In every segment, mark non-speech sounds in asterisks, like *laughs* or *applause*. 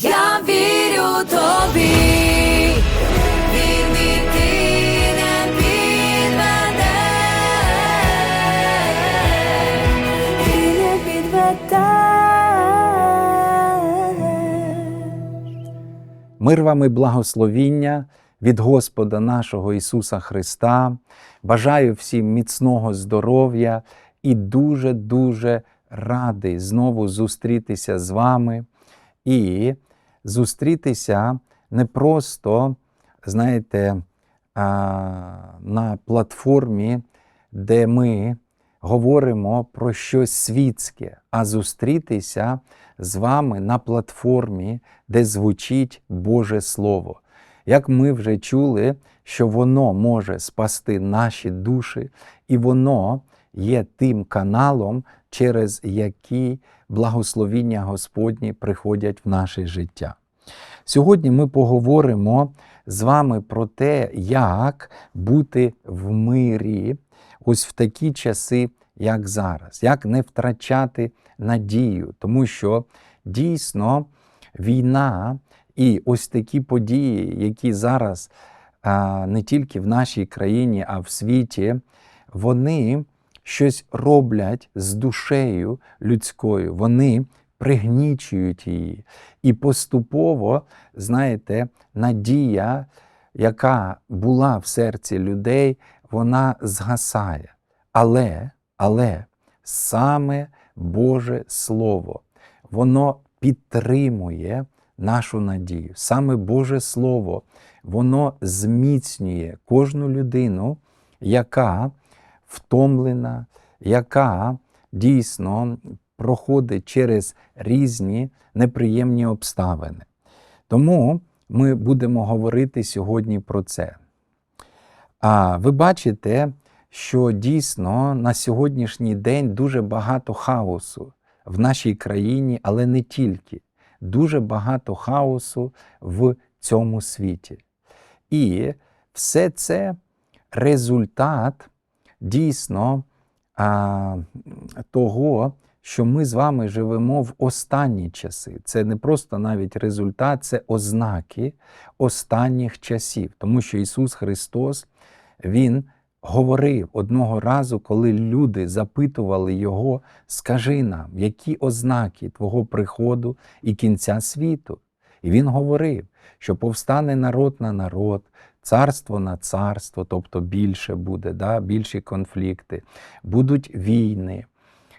Я вірю тобі. Мир вам і благословіння від Господа нашого Ісуса Христа. Бажаю всім міцного здоров'я і дуже-дуже радий знову зустрітися з вами і зустрітися не просто, знаєте, на платформі, де ми говоримо про щось світське, а зустрітися з вами на платформі, де звучить Боже Слово. Як ми вже чули, що воно може спасти наші душі, і воно є тим каналом, через який благословіння Господні приходять в наше життя. Сьогодні ми поговоримо з вами про те, як бути в мирі ось в такі часи, як зараз, як не втрачати надію, тому що дійсно війна і ось такі події, які зараз не тільки в нашій країні, а в світі, вони щось роблять з душею людською. Вони пригнічують її. І поступово, знаєте, надія, яка була в серці людей, вона згасає. Але, але саме Боже Слово, воно підтримує нашу надію. Саме Боже Слово, воно зміцнює кожну людину, яка втомлена, яка дійсно проходить через різні неприємні обставини. Тому ми будемо говорити сьогодні про це. А ви бачите, що дійсно на сьогоднішній день дуже багато хаосу в нашій країні, але не тільки. Дуже багато хаосу в цьому світі. І все це результат дійсно а, того, що ми з вами живемо в останні часи. Це не просто навіть результат, це ознаки останніх часів. Тому що Ісус Христос, Він говорив одного разу, коли люди запитували Його, скажи нам, які ознаки Твого приходу і кінця світу. І Він говорив, що повстане народ на народ, царство на царство, тобто більше буде, да? більші конфлікти, будуть війни.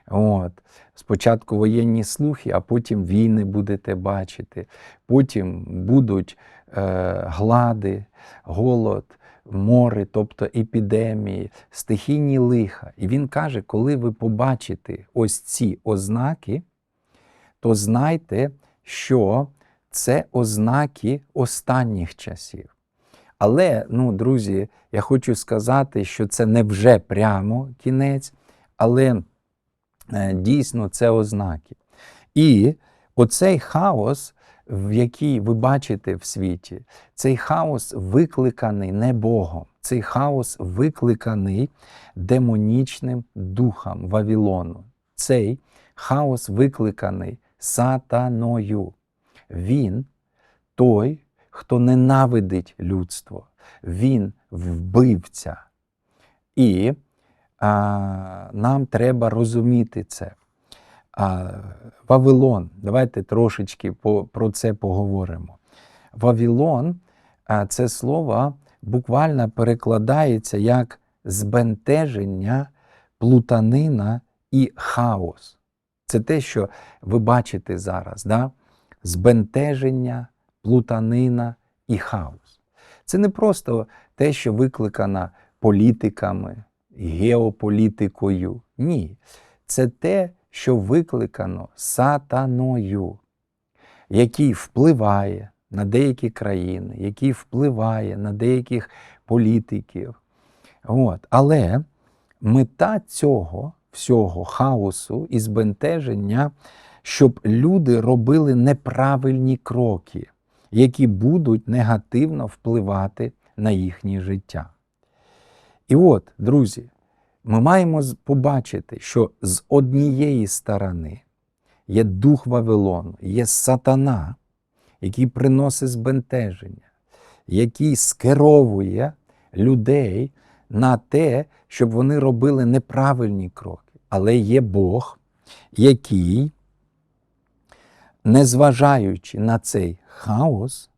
От. Спочатку воєнні слухи, а потім війни будете бачити. Потім будуть е, глади, голод, море, тобто епідемії, стихійні лиха. І він каже, коли ви побачите ось ці ознаки, то знайте, що це ознаки останніх часів. Але, ну, друзі, я хочу сказати, що це не вже прямо кінець, але е, дійсно це ознаки. І оцей хаос, в який ви бачите в світі, цей хаос викликаний не Богом, цей хаос викликаний демонічним духом Вавилону. Цей хаос викликаний сатаною. Він той, хто ненавидить людство, він вбивця. І а, нам треба розуміти це. А, Вавилон, давайте трошечки по, про це поговоримо. Вавилон а, це слово буквально перекладається як збентеження, плутанина і хаос. Це те, що ви бачите зараз. Да? Збентеження, плутанина і хаос. Це не просто те, що викликано політиками, геополітикою. Ні. Це те, що викликано сатаною, який впливає на деякі країни, який впливає на деяких політиків. От. Але мета цього всього хаосу і збентеження, щоб люди робили неправильні кроки, які будуть негативно впливати на їхнє життя. І от, друзі, ми маємо побачити, що з однієї сторони є дух Вавилону, є сатана, який приносить збентеження, який скеровує людей на те, щоб вони робили неправильні кроки. Але є Бог, який, незважаючи на цей хаос,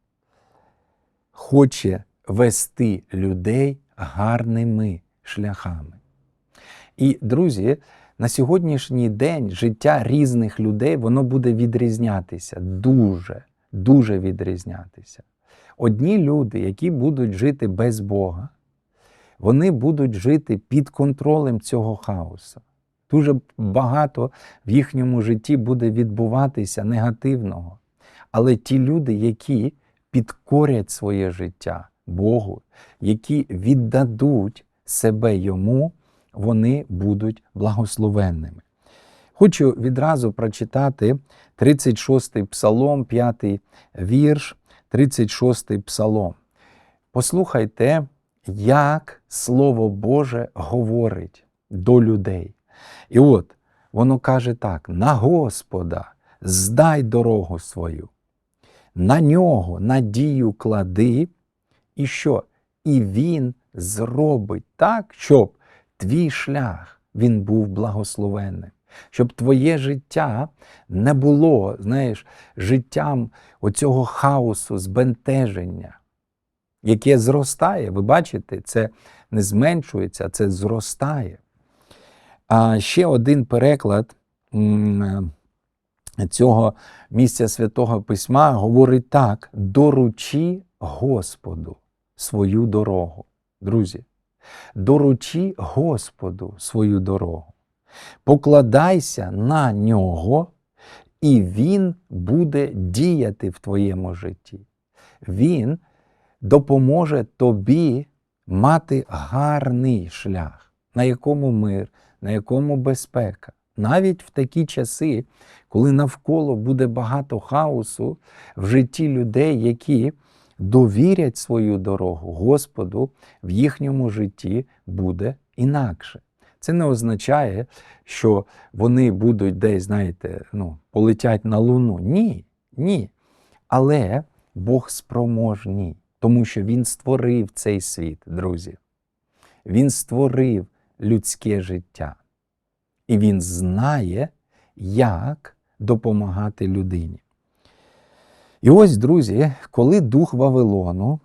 хоче вести людей гарними шляхами. І, друзі, на сьогоднішній день життя різних людей воно буде відрізнятися, дуже, дуже відрізнятися. Одні люди, які будуть жити без Бога, вони будуть жити під контролем цього хаосу. Дуже багато в їхньому житті буде відбуватися негативного. Але ті люди, які підкорять своє життя Богу, які віддадуть себе йому, вони будуть благословенними. Хочу відразу прочитати 36-й псалом, 5-й вірш, 36-й псалом. Послухайте, як Слово Боже говорить до людей. І от воно каже так: на Господа здай дорогу свою, на нього надію клади, і що? І Він зробить так, щоб твій шлях він був благословенним. Щоб твоє життя не було, знаєш, життям оцього хаосу, збентеження, яке зростає. Ви бачите, це не зменшується, це зростає. А ще один переклад цього місця Святого Письма говорить так: доручи Господу свою дорогу. Друзі, доручи Господу свою дорогу. Покладайся на нього, і Він буде діяти в твоєму житті. Він допоможе тобі мати гарний шлях, на якому мир, на якому безпека. Навіть в такі часи, коли навколо буде багато хаосу в житті людей, які довірять свою дорогу Господу, в їхньому житті буде інакше. Це не означає, що вони будуть десь, знаєте, ну, полетять на Луну. Ні, ні. Але Бог спроможний, тому що Він створив цей світ, друзі. Він створив людське життя. І Він знає, як допомагати людині. І ось, друзі, коли дух Вавилону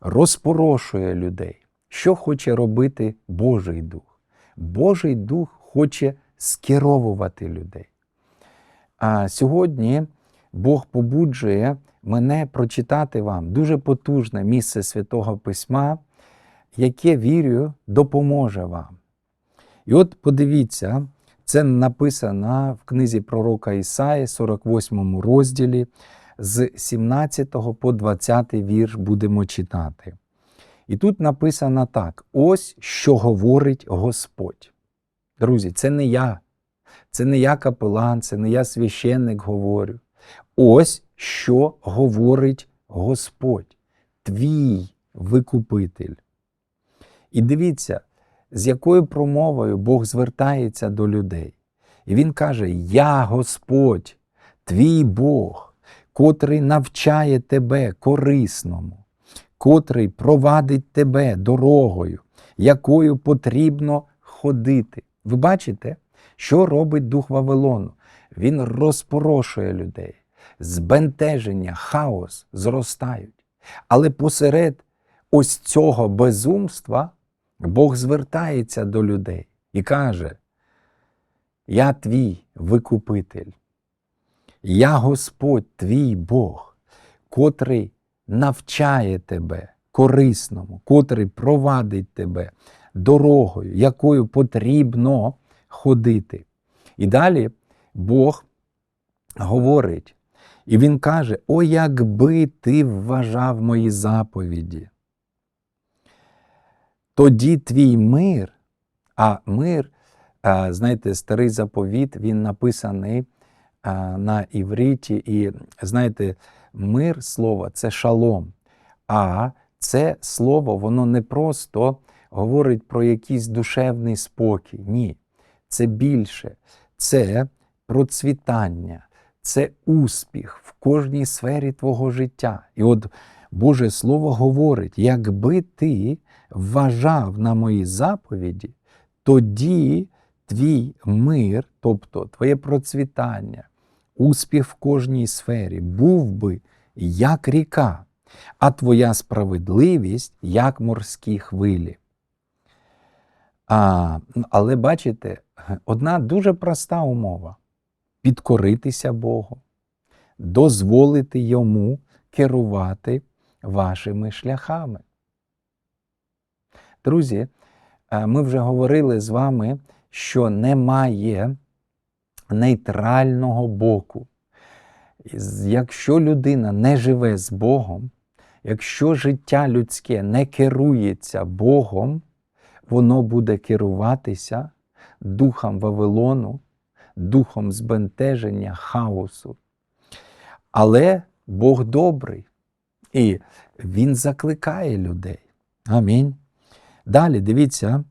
розпорошує людей, що хоче робити Божий дух? Божий дух хоче скеровувати людей. А сьогодні Бог побуджує мене прочитати вам дуже потужне місце Святого Письма, яке вірю, допоможе вам. І от подивіться, це написано в книзі пророка Ісаї, 48 розділі, з 17 по 20 вірш будемо читати. І тут написано так: ось що говорить Господь. Друзі, це не я, це не я капелан, це не я священник говорю. Ось що говорить Господь, твій викупитель. І дивіться, з якою промовою Бог звертається до людей. І Він каже: Я Господь, твій Бог, котрий навчає тебе корисному, котрий провадить тебе дорогою, якою потрібно ходити. Ви бачите, що робить дух Вавилону? Він розпорошує людей, збентеження, хаос зростають. Але посеред ось цього безумства Бог звертається до людей і каже: Я твій викупитель, я Господь твій Бог, котрий навчає тебе корисному, котрий провадить тебе дорогою, якою потрібно ходити. І далі Бог говорить, і Він каже: О, якби ти вважав мої заповіді, тоді твій мир, а мир, знаєте, старий заповіт, він написаний на івриті, і знаєте, мир слово це шалом. А це слово, воно не просто говорить про якийсь душевний спокій. Ні. Це більше, це процвітання, це успіх в кожній сфері твого життя. І от Боже Слово говорить: якби ти вважав на мої заповіді, тоді твій мир, тобто твоє процвітання, успіх в кожній сфері, був би як ріка, а твоя справедливість як морські хвилі. А, але бачите, одна дуже проста умова підкоритися Богу, дозволити йому керувати вашими шляхами. Друзі, е, ми вже говорили з вами, що немає нейтрального боку. Якщо людина не живе з Богом, якщо життя людське не керується Богом, воно буде керуватися духом Вавилону, духом збентеження, хаосу. Але Бог добрий, і Він закликає людей. Амінь. Далі дивіться,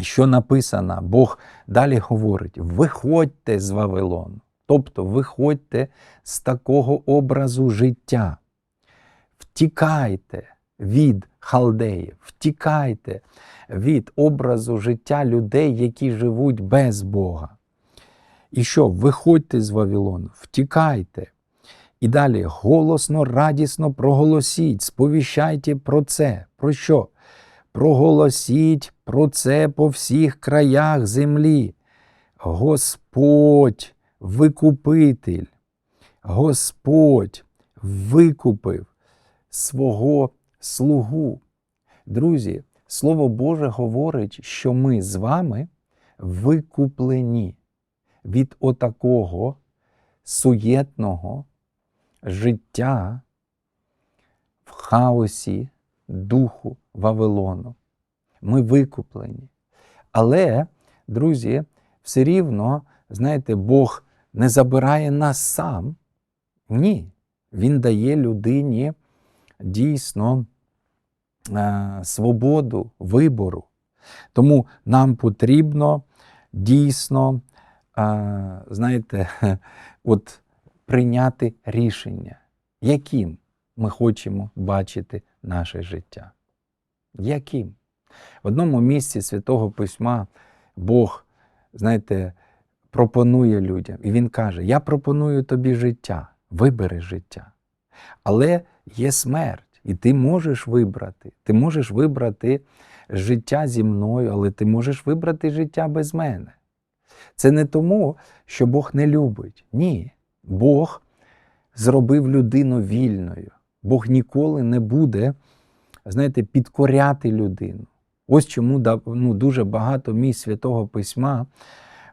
що написано. Бог далі говорить: виходьте з Вавилону. Тобто виходьте з такого образу життя. Втікайте від халдеїв, втікайте від образу життя людей, які живуть без Бога. І що? Виходьте з Вавилону, втікайте. І далі голосно, радісно проголосіть, сповіщайте про це. Про що? Проголосіть про це по всіх краях землі. Господь викупитель, Господь викупив свого слугу. Друзі, Слово Боже говорить, що ми з вами викуплені від отакого суєтного життя в хаосі духу Вавилону. Ми викуплені. Але, друзі, все рівно, знаєте, Бог не забирає нас сам. Ні. Він дає людині дійсно е, свободу вибору. Тому нам потрібно дійсно, е, знаєте, *laughs* от прийняти рішення, яким ми хочемо бачити наше життя. Яким? В одному місці Святого Письма Бог, знаєте, пропонує людям, і Він каже: Я пропоную тобі життя, вибери життя. Але є смерть, і ти можеш вибрати. Ти можеш вибрати життя зі мною, але ти можеш вибрати життя без мене. Це не тому, що Бог не любить. Ні. Бог зробив людину вільною. Бог ніколи не буде, знаєте, підкоряти людину. Ось чому ну, дуже багато місць Святого Письма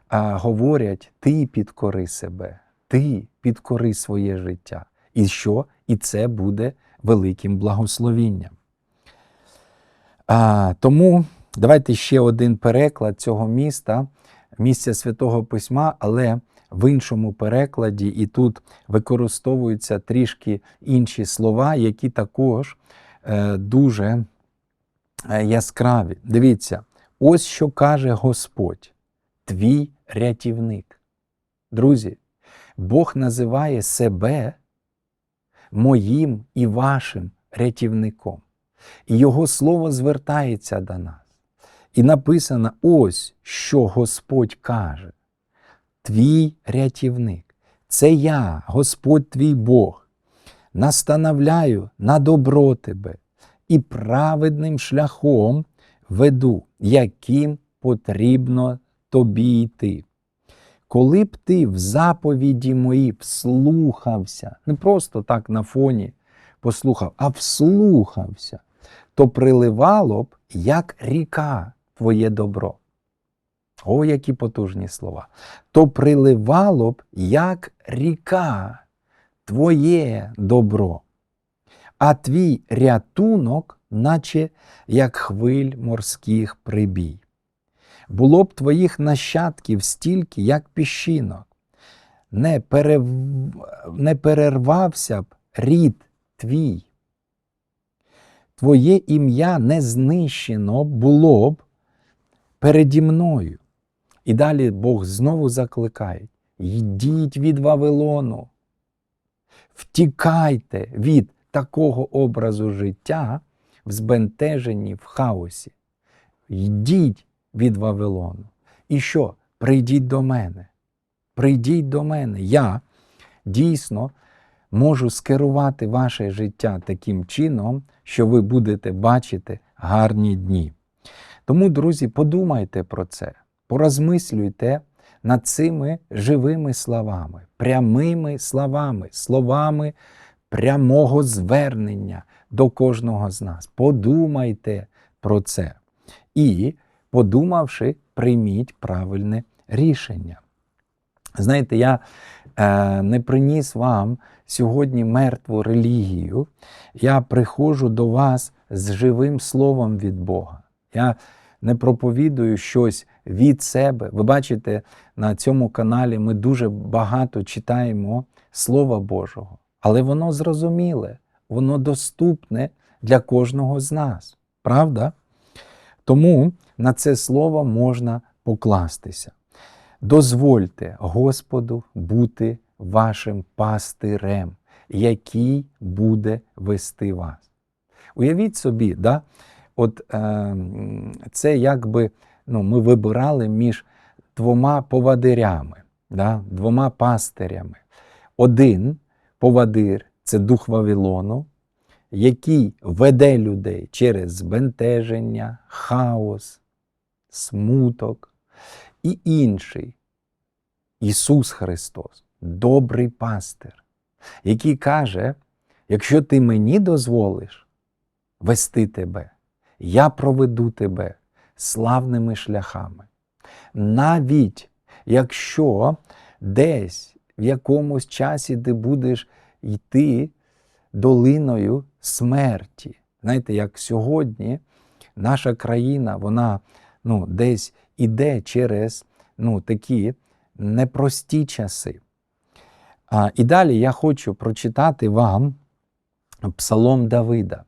а, говорять: ти підкори себе, ти підкори своє життя. І що? І це буде великим благословінням. А, тому давайте ще один переклад цього міста, місця Святого Письма, але в іншому перекладі, і тут використовуються трішки інші слова, які також е, дуже е, яскраві. Дивіться, ось що каже Господь, твій рятівник. Друзі, Бог називає себе моїм і вашим рятівником. І Його слово звертається до нас. І написано ось що Господь каже. Твій рятівник. Це я, Господь твій Бог, настановляю на добро тебе і праведним шляхом веду, яким потрібно тобі йти. Коли б ти в заповіді мої вслухався, не просто так на фоні послухав, а вслухався, то приливало б, як ріка, твоє добро. О, які потужні слова. То приливало б, як ріка, твоє добро, а твій рятунок, наче як хвиль морських прибій. Було б твоїх нащадків стільки, як піщинок, не, перев... не перервався б рід твій. Твоє ім'я не знищено було б переді мною. І далі Бог знову закликає: йдіть від Вавилону, втікайте від такого образу життя в збентеженні, в хаосі. Йдіть від Вавилону. І що? Прийдіть до мене. Прийдіть до мене. Я дійсно можу скерувати ваше життя таким чином, що ви будете бачити гарні дні. Тому, друзі, подумайте про це, порозмислюйте над цими живими словами, прямими словами, словами прямого звернення до кожного з нас. Подумайте про це. І, подумавши, прийміть правильне рішення. Знаєте, я е, не приніс вам сьогодні мертву релігію. Я приходжу до вас з живим словом від Бога. Я не проповідую щось від себе. Ви бачите, на цьому каналі ми дуже багато читаємо Слова Божого, але воно зрозуміле, воно доступне для кожного з нас. Правда? Тому на це слово можна покластися. Дозвольте Господу бути вашим пастирем, який буде вести вас. Уявіть собі, да? От е, це якби ну, ми вибирали між двома повадирями, да? двома пастирями. Один повадир це дух Вавилону, який веде людей через збентеження, хаос, смуток. І інший Ісус Христос, добрий пастир, який каже: якщо ти мені дозволиш вести тебе, я проведу тебе славними шляхами. Навіть якщо десь в якомусь часі ти будеш йти долиною смерті. Знаєте, як сьогодні наша країна, вона ну, десь іде через ну, такі непрості часи. А, і далі я хочу прочитати вам Псалом Давида.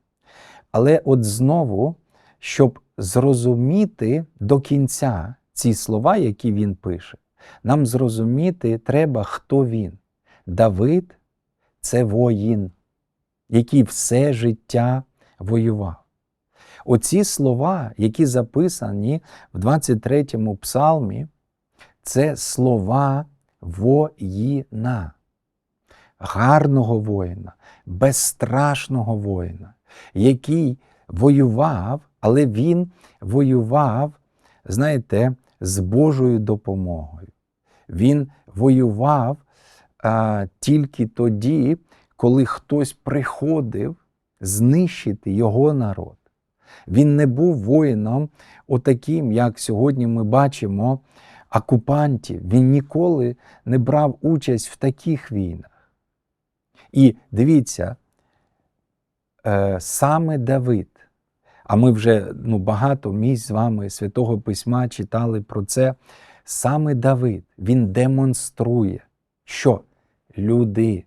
Але от знову, щоб зрозуміти до кінця ці слова, які він пише, нам зрозуміти треба, хто він. Давид це воїн, який все життя воював. Оці слова, які записані в 23-му псалмі, це слова воїна, гарного воїна, безстрашного воїна, який воював, але він воював, знаєте, з Божою допомогою. Він воював а, тільки тоді, коли хтось приходив знищити його народ. Він не був воїном, отаким, як сьогодні ми бачимо окупантів. Він ніколи не брав участь в таких війнах. І дивіться, е, саме Давид, а ми вже ну, багато місць з вами Святого Письма читали про це. Саме Давид він демонструє, що люди,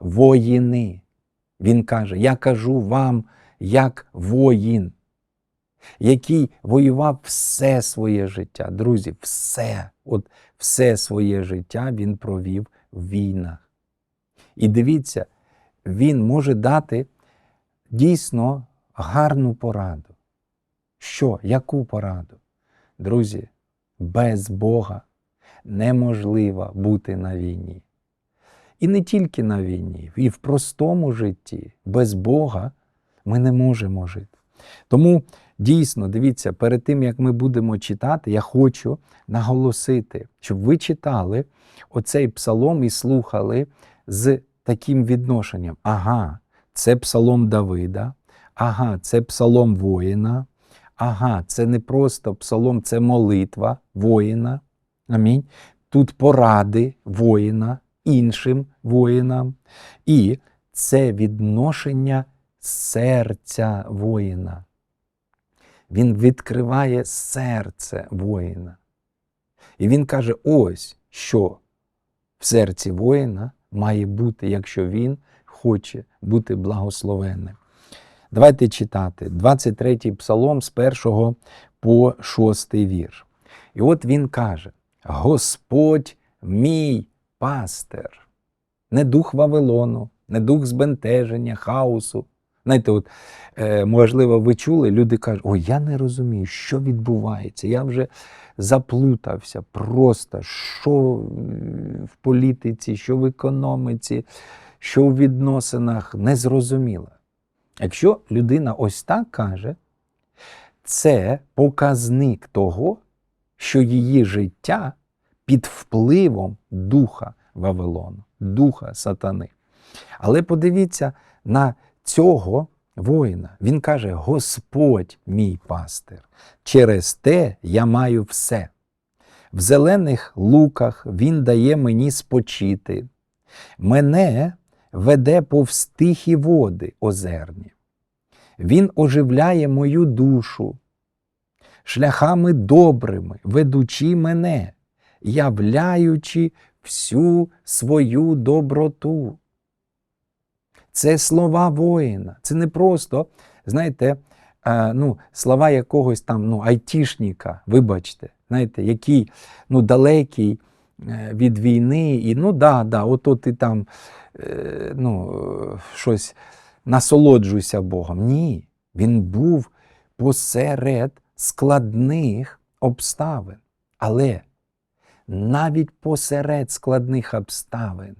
воїни. Він каже: Я кажу вам як воїн, який воював все своє життя. Друзі, все, от все своє життя він провів в війнах. І дивіться, він може дати дійсно гарну пораду. Що? Яку пораду? Друзі, без Бога неможливо бути на війні. І не тільки на війні, і в простому житті без Бога ми не можемо жити. Тому дійсно, дивіться, перед тим як ми будемо читати, я хочу наголосити, щоб ви читали оцей псалом і слухали з таким відношенням. Ага, це псалом Давида, ага, це псалом воїна, ага, це не просто псалом, це молитва воїна. Амінь. Тут поради воїна іншим воїнам. І це відношення серця воїна. Він відкриває серце воїна. І він каже: ось що в серці воїна має бути, якщо він хоче бути благословенним. Давайте читати 23-й псалом з 1 по 6 вірш. І от він каже: Господь мій пастир. Не дух Вавилону, не дух збентеження, хаосу. Знаєте, от, е, можливо, ви чули, люди кажуть, ой, я не розумію, що відбувається. Я вже заплутався просто, що в політиці, що в економіці, що в відносинах, незрозуміло. Якщо людина ось так каже, це показник того, що її життя під впливом духа Вавилону, духа сатани. Але подивіться на цього воїна. Він каже: Господь мій пастир, через те я маю все. В зелених луках він дає мені спочити. Мене веде повз тихі води озерні. Він оживляє мою душу, шляхами добрими, ведучи мене, являючи всю свою доброту. Це слова воїна. Це не просто, знаєте, ну, слова якогось там ну, айтішника, вибачте, знаєте, який ну, далекий від війни, і ну да, да, ото ти там е, ну, е, щось насолоджуйся Богом. Ні, він був посеред складних обставин. Але навіть посеред складних обставин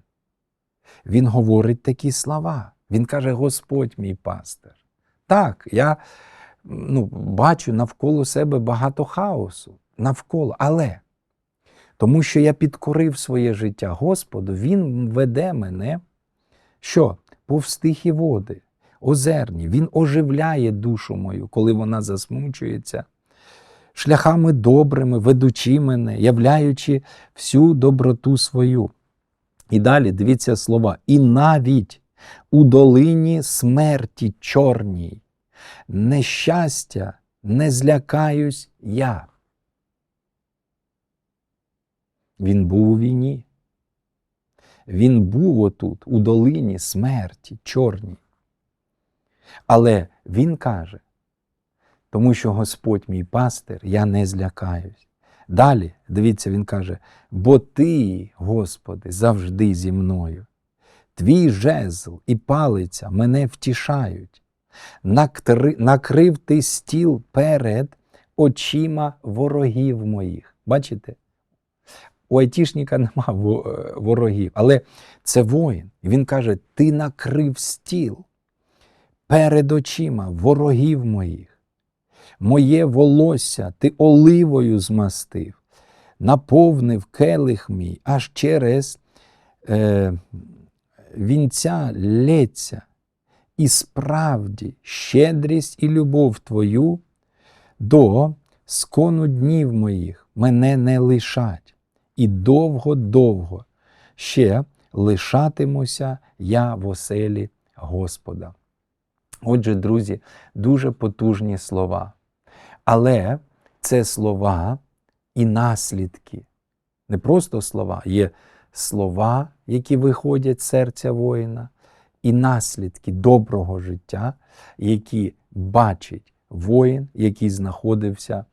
він говорить такі слова. Він каже: Господь мій пастир. Так, я ну, бачу навколо себе багато хаосу, навколо, але тому що я підкорив своє життя Господу, Він веде мене, що повз тихі води, озерні, Він оживляє душу мою, коли вона засмучується, шляхами добрими, ведучи мене, являючи всю доброту свою. І далі дивіться слова. І навіть у долині смерті чорній, нещастя не злякаюсь я. Він був у війні. Він був отут, у долині смерті чорній. Але він каже, тому що Господь мій пастир, я не злякаюсь. Далі, дивіться, він каже: бо ти, Господи, завжди зі мною. Твій жезл і палиця мене втішають. Накрив ти стіл перед очима ворогів моїх. Бачите? У айтішника нема *laughs* ворогів, але це воїн. Він каже: Ти накрив стіл перед очима ворогів моїх моє волосся ти оливою змастив, наповнив келих мій аж через е, вінця лється. І справді щедрість і любов Твою до скону днів моїх мене не лишать, і довго-довго ще лишатимуся я в оселі Господа. Отже, друзі, дуже потужні слова. Але це слова і наслідки. Не просто слова, є слова, які виходять з серця воїна, і наслідки доброго життя, які бачить воїн, який знаходився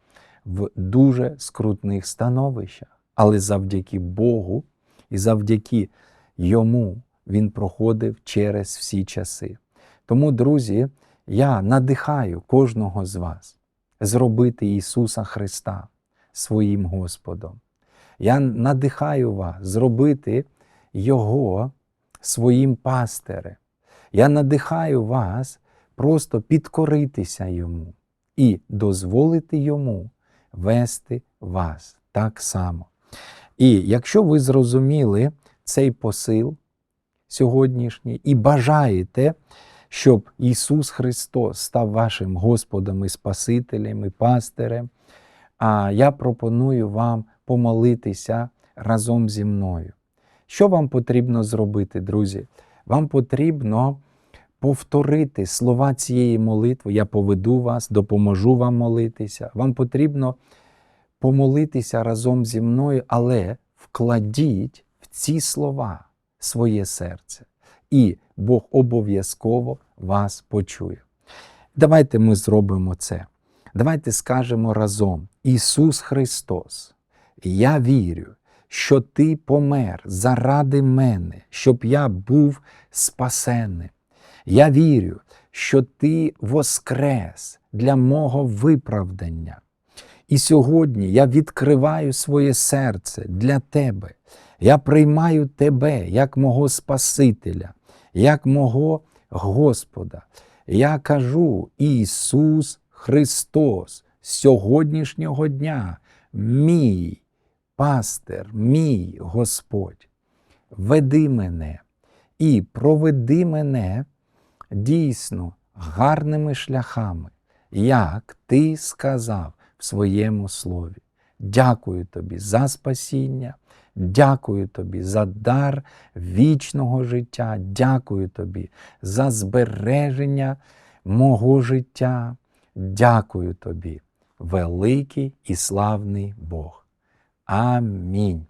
в дуже скрутних становищах. Але завдяки Богу і завдяки йому він проходив через всі часи. Тому, друзі, я надихаю кожного з вас зробити Ісуса Христа своїм Господом. Я надихаю вас зробити Його своїм пастирем. Я надихаю вас просто підкоритися Йому і дозволити Йому вести вас так само. І якщо ви зрозуміли цей посил сьогоднішній і бажаєте, щоб Ісус Христос став вашим Господом і Спасителем і пастирем, а я пропоную вам помолитися разом зі мною. Що вам потрібно зробити, друзі? Вам потрібно повторити слова цієї молитви. Я поведу вас, допоможу вам молитися. Вам потрібно помолитися разом зі мною, але вкладіть в ці слова своє серце. І Бог обов'язково вас почує. Давайте ми зробимо це. Давайте скажемо разом: Ісус Христос, я вірю, що Ти помер заради мене, щоб я був спасенним. Я вірю, що Ти воскрес для мого виправдання. І сьогодні я відкриваю своє серце для Тебе. Я приймаю Тебе як мого Спасителя, як мого Господа. Я кажу, Ісус Христос, сьогоднішнього дня, мій пастир, мій Господь. Веди мене і проведи мене дійсно гарними шляхами, як ти сказав своєму слові. Дякую тобі за спасіння, дякую тобі за дар вічного життя, дякую тобі за збереження мого життя. Дякую тобі, великий і славний Бог. Амінь.